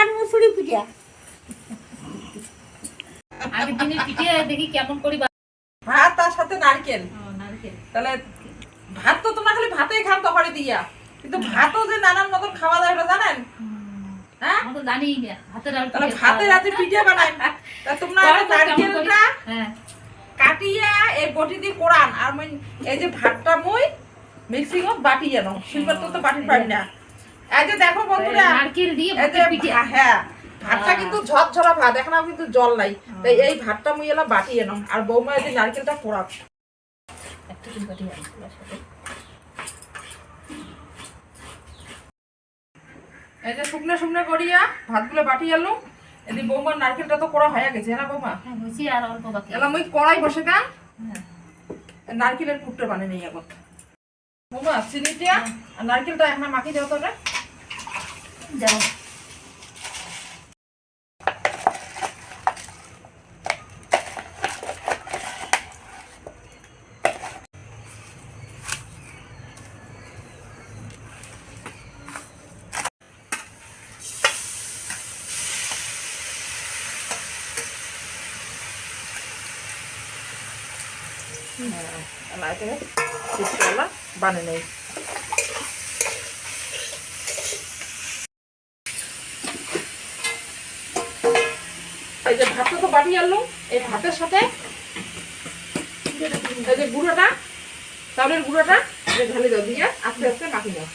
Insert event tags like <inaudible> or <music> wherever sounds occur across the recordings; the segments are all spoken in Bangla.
আর মুসুরি পিঠা আগের দিনের পিঠে দেখি কেমন করি ভাত তার সাথে নারকেল। তাহলে ভাত তো তোমরা খালি ভাতেই খান তো দিয়া। কিন্তু ভাতও যে নানান মতন খাওয়া যায় ওটা জানেন? হ্যাঁ? তাহলে ভাতে রাতে পিঠে বানাই তা তোমরা? নারকেলটা হ্যাঁ। কাটিয়া এই বটি দিয়ে কোরান আর এই যে ভাতটা মুই মিক্সিং অফ বাটি জানো সিলভার তো তো বাটি পারি না। এই যে দেখো বন্ধুরা নারকেল দিয়ে পিঠে। হ্যাঁ ভাতটা কিন্তু ঝরঝরা ভাত এখন কিন্তু জল নাই। তাই এই ভাতটা মুই এলাম বাটি এলাম। আর বৌমা এই নারকেলটা হয়, সাথে। এই যে শুকনো শুকনো করিয়া ভাতগুলো বাটি এলো এদি বৌমার নারকেলটা তো করা হয়ে গেছে না বৌমা? হ্যাঁ হয়েছে আর অল্প বাকি। এলাম ওই কড়াই বসে গান হ্যাঁ। নারকেলের পুটটা বানিয়ে নিই এখন বৌমা চিনিটা আর নারকেলটা এখন মাখি দেওয়া তো dầu అలాగే తీసుకెళ్ళ బాగా যে ভাতটা তো বাটি আনলো এই ভাতের সাথে এই যে গুঁড়োটা চাউলের গুঁড়োটা এই ঢালি দাও দিয়ে আস্তে আস্তে মাখি দাও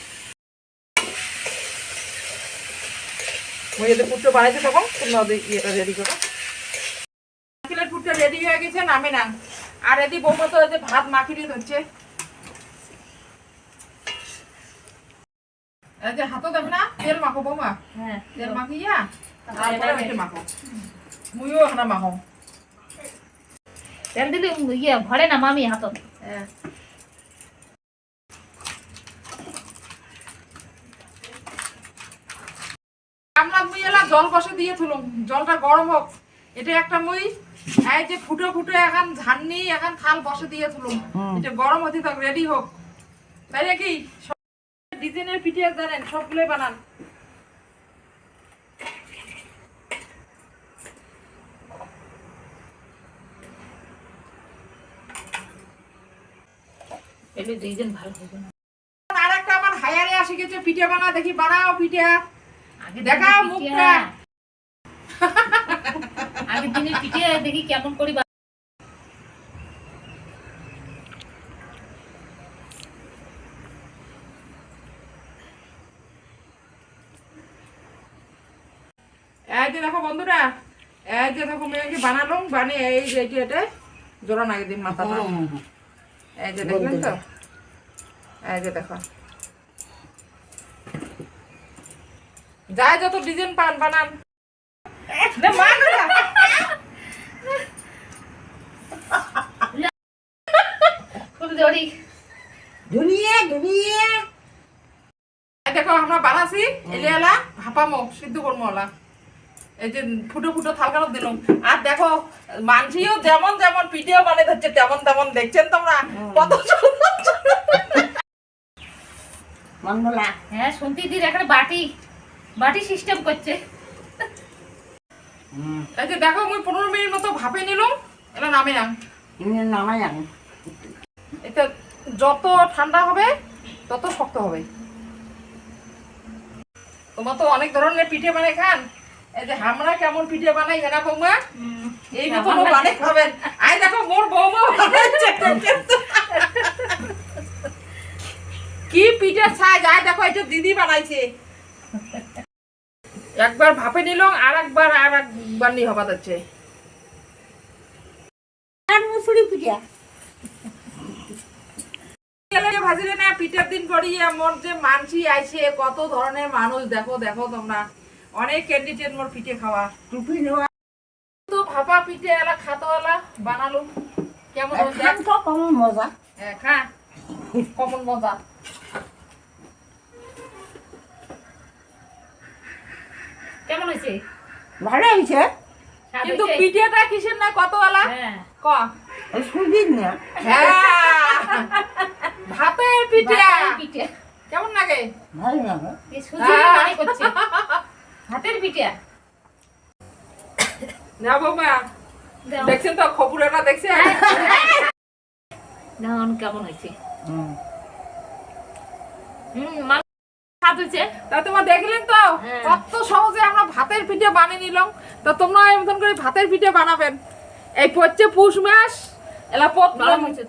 মই এতে পুট্টো বানাইতে তখন তোমরা ওদের ইয়েটা রেডি করো। নারকেলের পুটটা রেডি হয়ে গেছে নামে না। আর এদি বৌমা তো যে ভাত মাখি দিয়ে ধরছে। এই যে হাতও দেবে না তেল মাখো বৌমা। হ্যাঁ। তেল মাখিয়া তারপরে তারপরে মাখো। মুইও এখানে মাখো তেল দিলে ইয়ে ভরে না মামি হাতত। হ্যাঁ আমরা মুই এলা জল বসে দিয়ে তুলুম জলটা গরম হোক। এটা একটা মুই এই যে ফুটো ফুটো এখন ঝাননি এখন থাল বসে দিয়ে তুলুম এটা গরম হতে থাক রেডি হোক। তাই নাকি সব ডিজাইনের পিঠে জানেন সবগুলোই বানান। এলে দুইজন ভালো হবে না আর একটা আমার হায়ারে আসে গেছে পিঠে বানা দেখি বানাও পিঠে। আগে দেখাও মুখটা। আগের দিনের পিঠে দেখি কেমন করি এই যে দেখো বন্ধুরা এই যে দেখো মেয়েকে বানালাম বানিয়ে এই যে এটা এটা জোড়া নাগে দিন মাথাটা। এই যে দেখলেন তো? এই যে দেখো যত ডিজাইন পান বানান। দেখো আমরা বানাছি এলে এলা ভাপামো সিদ্ধ করব ওলা। এই যে ফুটো ফুটো থালকানো দিলাম। আর দেখো মানসিও যেমন যেমন পিঠেও বানিয়ে ধরছে তেমন তেমন দেখছেন তোমরা? কত সুন্দর। মঙ্গলা। হ্যাঁ শুনতে দির একটা বাটি বাটি সিস্টেম করছে। এই যে দেখো মুই পনেরো মিনিট মতো ভাপে নিলাম এটা নামে না এমনি নামাই যাবে এটা যত ঠান্ডা হবে তত শক্ত হবে। তোমার তো অনেক ধরনের পিঠে বানাই খান। এই যে আমরা কেমন পিঠে বানাই জানা বৌমা? এই বানাই খাবেন। আই দেখো মোর বৌমা। কি পিঠে সাইজ? আয় দেখো এটা দিদি বানাইছে। একবার ভাপে নিলাম আর একবার আর একবার নিয়ে হবা যাচ্ছে মুসুরি পিঠা। ভাজিলে না পিঠের দিন করি মোর যে মানসি আইছে কত ধরনের মানুষ দেখো দেখো তোমরা। অনেক ক্যান্ডিডেট মোর পিঠে খাওয়া। টুপি নেওয়া। তো ভাপা পিঠে এলা খাতওয়ালা বানালো। কেমন? খান তো কম মজা। হ্যাঁ, খা কমন মজা। কেমন হয়েছে? ভালো হয়েছে। কিন্তু পিঠেটা কিসের না কতওয়ালা হ্যাঁ। ক? সুজির না। হ্যাঁ। ভাতের পিঠে। পিঠে। কেমন লাগে? ভালো লাগে। <laughs> হাতের পিঠা। না বৌমা দাও। দেখছেন তো খবরেরা দেখছেন দাও কেমন হয়েছে? হুম। হুম স্বাদ হয়েছে? তা তোমরা দেখলেন তো? হ্যাঁ। কত সহজে আমরা ভাতের পিঠে বানিয়ে নিলাম। তা তোমরা এমন করে ভাতের পিঠে বানাবেন। এই পড়ছে পুষ মাস এলা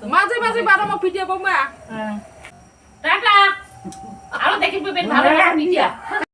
তো। মাঝে মাঝে বানাবো পিঠে বৌমা। টাটা। আরও দেখি পেবেন ভালো হ্যাঁ, পিঠা।